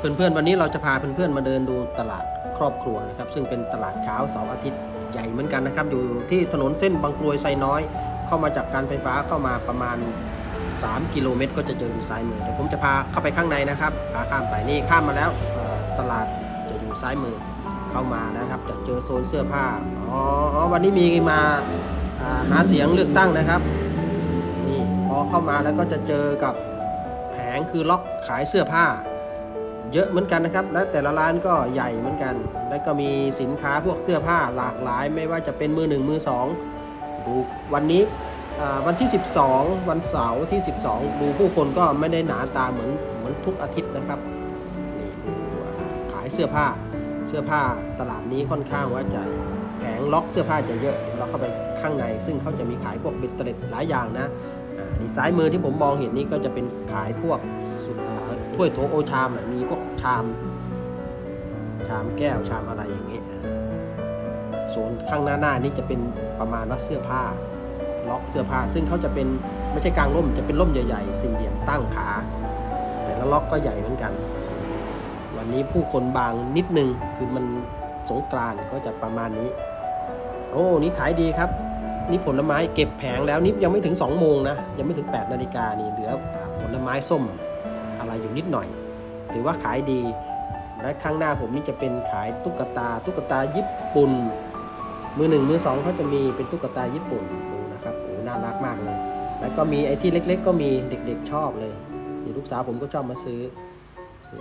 เพื่อนๆวันนี้เราจะพาเพื่อนๆมาเดินดูตลาดครอบครัวนะครับ ซึ่งเป็นตลาดเช้าเสาร์อาทิตย์ใหญ่เหมือนกันนะครับ อยู่ที่ถนนเส้นบางกรวยไซน้อย เข้ามาจากการไฟฟ้าเข้ามาประมาณ 3 กิโลเมตร ก็จะเจออยู่ซ้ายมือเดี๋ยวผมจะพาเข้าไปข้างในนะครับพาข้ามไปนี่ข้ามมาแล้วตลาดจะอยู่ซ้ายมือเข้ามานะครับ จะเจอโซนเสื้อผ้าอ๋ออวันนี้มีมาหาเสียงเลือกตั้งนะครับนี่พอเข้ามาแล้วก็จะเจอกับแผงคือล็อกขายเสื้อผ้า เยอะเหมือนกันนะครับ และแต่ละร้านก็ใหญ่เหมือนกัน และก็มีสินค้าพวกเสื้อผ้าหลากหลาย ไม่ว่าจะเป็นมือหนึ่งมือสองดูวันนี้วันที่ 12 วันเสาร์ที่ 12 ดูผู้คนก็ไม่ได้หนาตาเหมือนเหมือนทุกอาทิตย์นะครับนี่ดูขายเสื้อผ้าเสื้อผ้าตลาดนี้ค่อนข้างว่าใจแผงล็อกเสื้อผ้าจะเยอะเราเข้าไปข้างใน ซึ่งเขาจะมีขายพวกเบ็ดเตล็ดหลายอย่างนะอ่านี่ซ้ายมือที่ผมมองเห็นนี่ก็จะเป็นขายพวกสุดอ่า ถ้วยโถโอชามน่ะมีพวกชาม ชามแก้วชามอะไรอย่างเงี้ยส่วนข้างหน้าหน้านี่จะเป็นประมาณว่าเสื้อผ้า ล็อกเสื้อผ้า ซึ่งเขาจะเป็นไม่ใช่กลางร่มจะเป็นร่มใหญ่ๆสี่เหลี่ยมตั้งขา แต่ละล็อกก็ใหญ่เหมือนกัน วันนี้ผู้คนบางนิดนึงคือมันสงกรานก็จะประมาณนี้ โอ้นี่ขายดีครับ นี่ผลไม้เก็บแผงแล้วนี่ยังไม่ถึง2โมงนะยังไม่ถึง8นาฬิกานี่เหลือผลไม้ส้ม อะไรอยู่นิดหน่อย ถือว่าขายดี และข้างหน้าผมนี่จะเป็นขายตุ๊กตา ตุ๊กตาญี่ปุ่น มือหนึ่งมือสองเขาจะมีเป็นตุ๊กตาญี่ปุ่นดูนะครับโอ้น่ารักมากเลย แล้วก็มีไอ้ที่เล็ก ๆ ก็มีเด็กๆชอบเลยนี่ลูกสาวผมก็ชอบมาซื้อ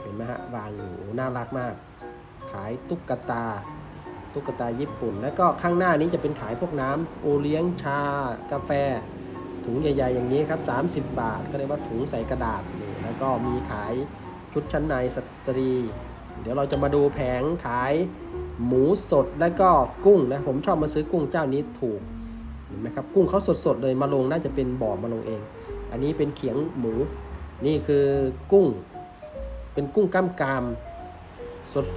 เห็นไหมฮะวางอยู่โอ้น่ารักมาก ขายตุ๊กตาตุ๊กตาญี่ปุ่น แล้วก็ข้างหน้านี้จะเป็นขายพวกน้ำโอเลี้ยงชากาแฟ ถุงใหญ่ ๆ อย่างนี้ครับ 30 บาท ก็เรียกว่าถุงใส่กระดาษ แล้วก็มีขายชุดชั้นในสตรี เดี๋ยวเราจะมาดูแผงขายหมูสดและก็กุ้งนะผมชอบมาซื้อกุ้งเจ้านี้ถูกเห็นไหมครับกุ้งเขาสดๆเลยมาลงน่าจะเป็นบ่อมาลงเอง อันนี้เป็นเขียงหมู นี่คือกุ้ง เป็นกุ้งกล้ามกาม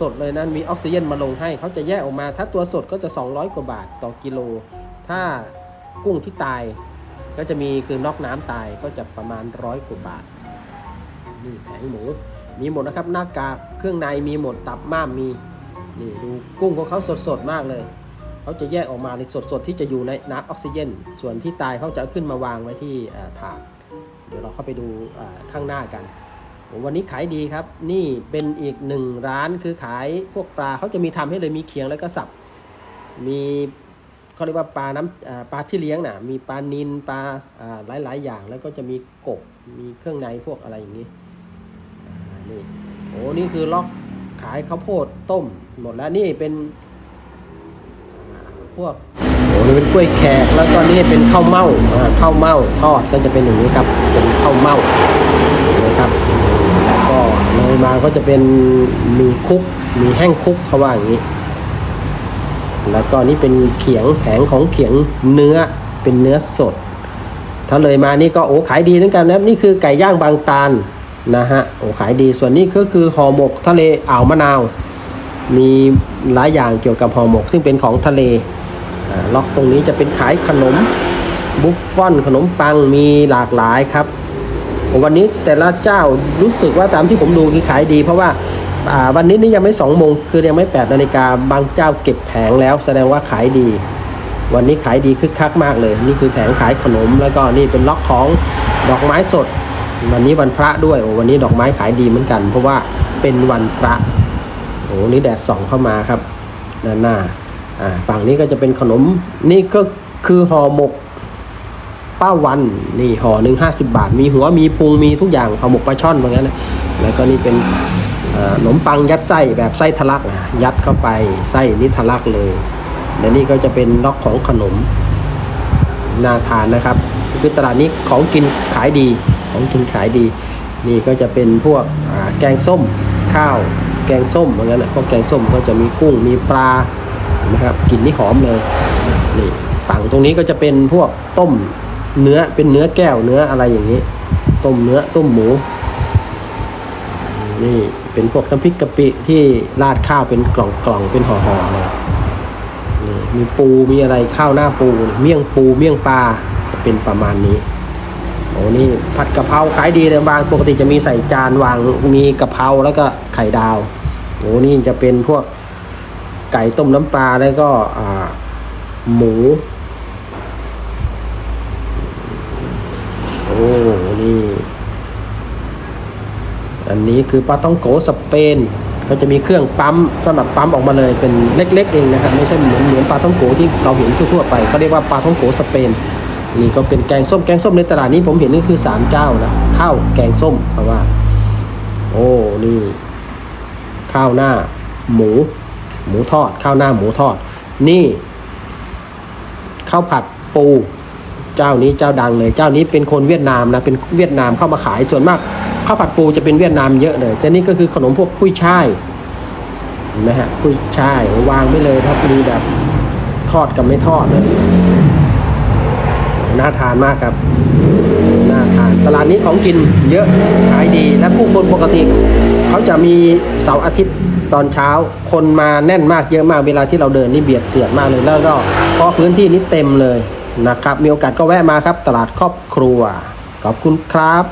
สดๆเลยนะมีออกซิเจนมาลงให้เขาจะแยกออกมา ถ้าตัวสดก็จะ 200 กว่าบาทต่อกิโล ถ้ากุ้งที่ตายก็จะมีคือนอกน้ำตายก็จะประมาณร้อยกว่าบาท นี่แผงหมู มีหมดนะครับหน้ากากเครื่องในมีหมดตับม้ามมีนี่ดูกุ้งของเขาสดๆมากเลยเขาจะแยกออกมาในสดๆที่จะอยู่ในน้ำออกซิเจน ส่วนที่ตายเขาจะขึ้นมาวางไว้ที่ถาด เดี๋ยวเราเข้าไปดูข้างหน้ากัน วันนี้ขายดีครับ นี่เป็นอีกหนึ่งร้านคือขายพวกปลาเขาจะมีทำให้เลยมีเคียงแล้วก็สับ มีเขาเรียกว่าปลาน้ำปลาที่เลี้ยงน่ะ มีปลานินปลาหลายๆ อย่าง แล้วก็จะมีกบ มีเครื่องในพวกอะไรอย่างนี้ นี่โอ้นี่คือล็อกขายข้าวโพดต้มหมดแล้วนี่เป็นพวกโอ้นี่เป็นกล้วยแขกแล้วก็นี่เป็นข้าวเม่าอ่าข้าวเม่าทอดก็จะเป็นอย่างนี้ครับเป็นข้าวเม่านะครับแล้วก็เลยมาก็จะเป็นมีคุกมีแห้งคุกเขาว่าอย่างนี้ แล้วก็นี่เป็นเขียงแผงของเขียงเนื้อเป็นเนื้อสด ถ้าเลยมานี่ก็โอ้ขายดีเหมือนกันนะนี่คือไก่ย่างบางตาล นะฮะโอ้ขายดีส่วนนี้ก็คือห่อหมกทะเลอ่าวมะนาว มีหลายอย่างเกี่ยวกับห่อหมก ซึ่งเป็นของทะเลล็อกตรงนี้จะเป็นขายขนมบุฟฟ่อนขนมปังมีหลากหลายครับ วันนี้แต่ละเจ้ารู้สึกว่าตามที่ผมดูคือขายดี เพราะว่าอ่าวันนี้นี่ยังไม่สองโมงคือยังไม่แปดนาฬิกาบางเจ้าเก็บแผงแล้ว แสดงว่าขายดี วันนี้ขายดีคึกคักมากเลย นี่คือแผงขายขนมแล้วก็นี่เป็นล็อกของดอกไม้สด วันนี้วันพระด้วยโอ้วันนี้ดอกไม้ขายดีเหมือนกัน เพราะว่าเป็นวันพระโอ้นี่แดดส่องเข้ามาครับด้านหน้าอ่าฝั่งนี้ก็จะเป็นขนมนี่ก็คือห่อหมกป้าวันนี่ห่อหนึ่งห้าสิบาท มีหัวมีพุงมีทุกอย่างห่อหมกปลาช่อนเหมือนกันนะแล้วก็นี่เป็นขนมปังยัดไส้แบบไส้ทะลักนะยัดเข้าไปไส้นี่ทะลักเลยและนี่ก็จะเป็นล็อกของขนมน่าทานนะครับคือตลาดนี้ของกินขายดี ของกินขายดี นี่ก็จะเป็นพวกแกงส้มข้าว แกงส้มเหมือนกันนะพวกแกงส้มก็จะมีกุ้งมีปลานะครับกลิ่นนี่หอมเลยนี่ฝั่งตรงนี้ก็จะเป็นพวกต้มเนื้อเป็นเนื้อแก้วเนื้ออะไรอย่างนี้ ต้มเนื้อต้มหมู นี่เป็นพวกน้ำพริกกะปิที่ราดข้าวเป็นกล่องกล่องเป็นห่อหอๆเลยนี่มีปูมีอะไรข้าวหน้าปู เมี่ยงปูเมี่ยงปลาเป็นประมาณนี้ โอ้นี่ผัดกะเพราขายดีเลยบางปกติจะมีใส่จานวางมีกะเพราแล้วก็ไข่ดาวโอ้นี่จะเป็นพวกไก่ต้มน้ำปลาแล้วก็หมูโอ้นี่อันนี้คือปลาต้องโกสเปนก็จะมีเครื่องปั๊มสำหรับปั๊มออกมาเลยเป็นเล็ก ๆ เองนะครับไม่ใช่เหมือนเหมือนปลาต้องโกที่เราเห็นทั่วๆไปเขาเรียกว่าปลาต้องโกสเปน นี่ก็เป็นแกงส้มแกงส้มในตลาดนี้ผมเห็นนี่คือสามเจ้านะข้าวแกงส้มเพราะว่า โอ้นี่ ข้าวหน้า หมู หมูทอด ข้าวหน้าหมูทอด นี่ข้าวผัดปู เจ้านี้เจ้าดังเลย เจ้านี้เป็นคนเวียดนามนะเป็นเวียดนามเข้ามาขายส่วนมากข้าวผัดปูจะเป็นเวียดนามเยอะเลยแต่นี่ก็คือขนมพวกกุ้ยช่ายเห็นไหมฮะกุ้ยช่ายวางไม่เลยครับมีแบบทอดกับไม่ทอดเลย น่าทานมากครับน่าทานตลาดนี้ของกินเยอะขายดีและผู้คนปกติ เขาจะมีเสาร์อาทิตย์ตอนเช้า คนมาแน่นมากเยอะมากเวลาที่เราเดินนี่เบียดเสียดมากเลยแล้วก็เพราะพื้นที่นี้เต็มเลยนะครับ มีโอกาสก็แวะมาครับ ตลาดครอบครัวขอบคุณครับ